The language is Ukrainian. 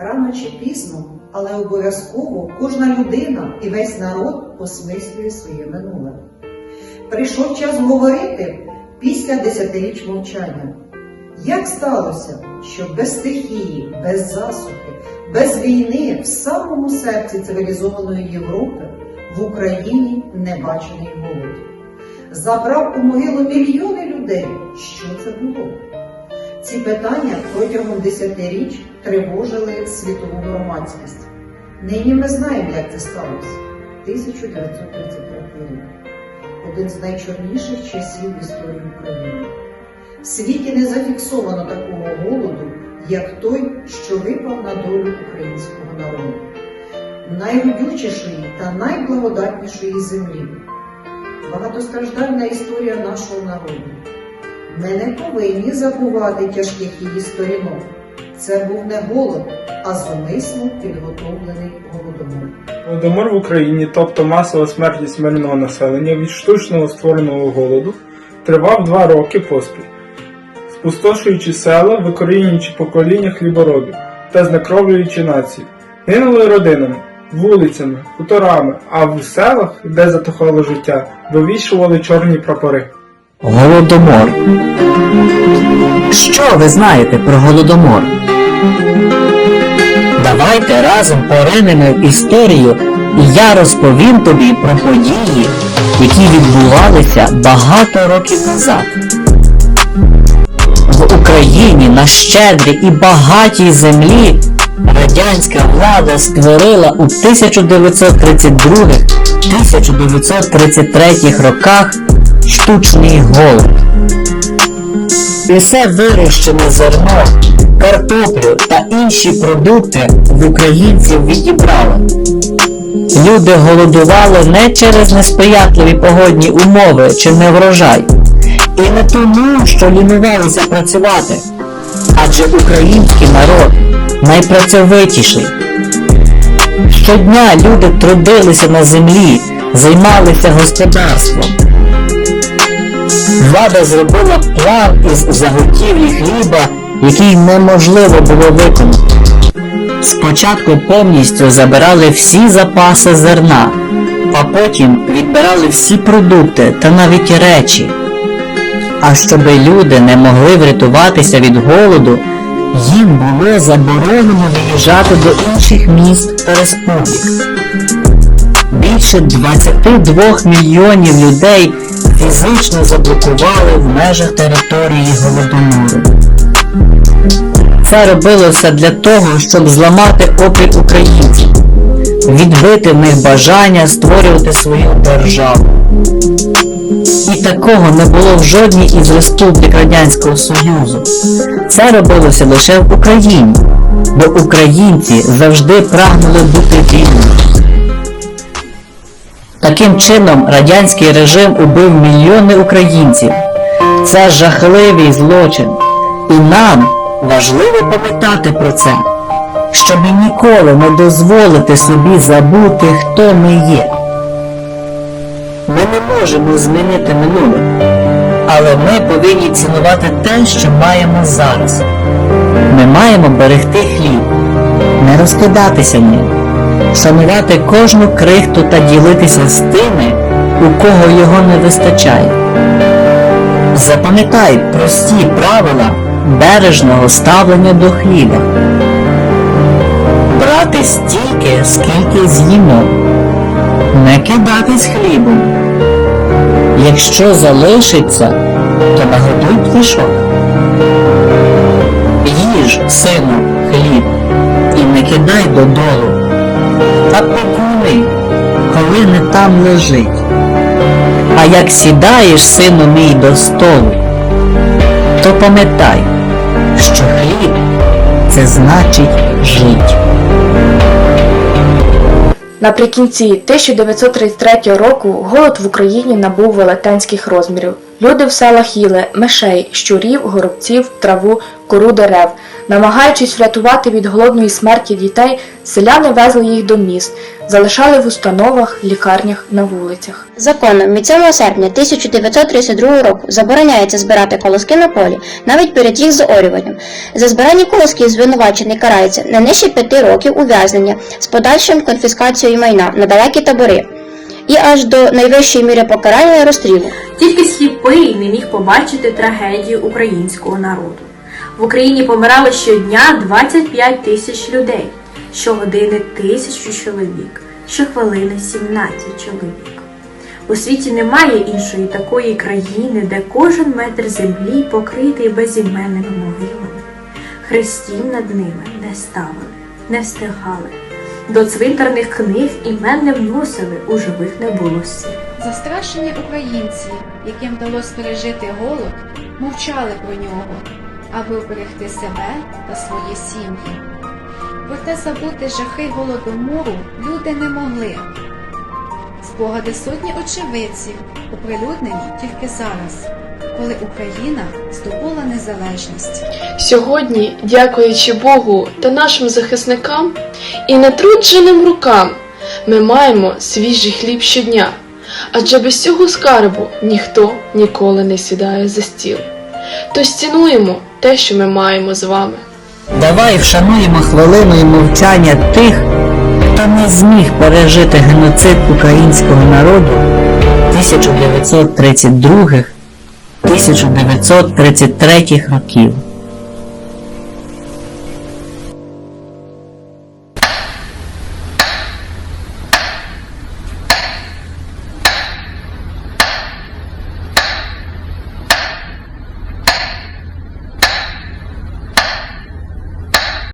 Рано чи пізно, але обов'язково кожна людина і весь народ осмислює своє минуле. Прийшов час говорити після десятиріч мовчання. Як сталося, що без стихії, без засухи, без війни в самому серці цивілізованої Європи в Україні небачений голод? Забрав у могилу мільйони людей. Що це було? Ці питання протягом десятиріч тривожили світову громадськість. Нині ми знаємо, як це сталося. 1933 рік. Один з найчорніших часів в історії України. В світі не зафіксовано такого голоду, як той, що випав на долю українського народу, найродючішої та найблагодатнішої землі. Багатостраждальна історія нашого народу. Ми не повинні забувати тяжких її сторінок. Це був не голод, а зумисно підготовлений голодомор. Голодомор в Україні, тобто масова смертність мирного населення від штучного створеного голоду, тривав два роки поспіль, спустошуючи села, викорінюючи покоління хліборобів та знекровлюючи націю. Гинули родинами, вулицями, хуторами, а в селах, де затухало життя, вивішували чорні прапори. Голодомор. Що ви знаєте про голодомор? Давайте разом поринемо в історію, і я розповім тобі про події, які відбувалися багато років назад. В Україні на щедрій і багатій землі радянська влада створила у 1932-1933 роках штучний голод. Усе вирощене зерно, картоплю та інші продукти в українців відібрали. Люди голодували не через несприятливі погодні умови чи неврожай, і не тому, що лінувалися працювати, адже український народ найпрацьовитіший. Щодня люди трудилися на землі, займалися господарством. Влада зробила план із заготівлі хліба, який неможливо було виконати. Спочатку повністю забирали всі запаси зерна, а потім відбирали всі продукти та навіть речі. А щоби люди не могли врятуватися від голоду, їм було заборонено виїжджати до інших міст та республік. Більше 22 мільйонів людей фізично заблокували в межах території Голодомору. Це робилося для того, щоб зламати опір українців, відбити в них бажання створювати свою державу. І такого не було в жодній із республік Радянського Союзу. Це робилося лише в Україні, бо українці завжди прагнули бути вільними. Таким чином, радянський режим убив мільйони українців. Це жахливий злочин. І нам важливо пам'ятати про це, щоб ніколи не дозволити собі забути, хто ми є. Ми не можемо змінити минуле, але ми повинні цінувати те, що маємо зараз. Ми маємо берегти хліб, не розкидатися ним, шанувати кожну крихту та ділитися з тими, у кого його не вистачає. Запам'ятай прості правила бережного ставлення до хліба. Брати стільки, скільки з'їмо. Не кидатись хлібом. Якщо залишиться, то нагодуй пташок. Їж, сину, хліб, і не кидай додолу. Та покуни, коли не там лежить. А як сідаєш, сину мій, до столу, то пам'ятай, що хліб це значить жить. Наприкінці 1933 року голод в Україні набув велетенських розмірів. Люди в селах їли мишей, щурів, горобців, траву, кору дерев. Намагаючись врятувати від голодної смерті дітей, селяни везли їх до міст, залишали в установах, лікарнях, на вулицях. Законом від 7 серпня 1932 року забороняється збирати колоски на полі, навіть перед їх заорюванням. За збирання колосків звинувачений карається не нижче 5 років ув'язнення з подальшим конфіскацією майна на далекі табори і аж до найвищої міри покарання розстрілу. Тільки сліпий не міг побачити трагедію українського народу. В Україні помирали щодня 25 тисяч людей, щогодини тисячу чоловік, щохвилини 17 чоловік. У світі немає іншої такої країни, де кожен метр землі покритий безіменними могилами. Хрестів над ними не ставили, не встигали. До цвинтарних книг імен не вносили, у живих не було сил. Застрашені українці, яким вдалося пережити голод, мовчали про нього, аби уберегти себе та свої сім'ї. Проте забути жахи голодомору люди не могли. Спогади сотні очевидців оприлюднені тільки зараз, коли Україна здобула незалежність. Сьогодні, дякуючи Богу та нашим захисникам і натрудженим рукам, ми маємо свіжий хліб щодня, адже без цього скарбу ніхто ніколи не сідає за стіл. Тож цінуємо те, що ми маємо з вами. Давай вшануємо хвилиною мовчання тих, хто не зміг пережити геноцид українського народу 1932-1933 років.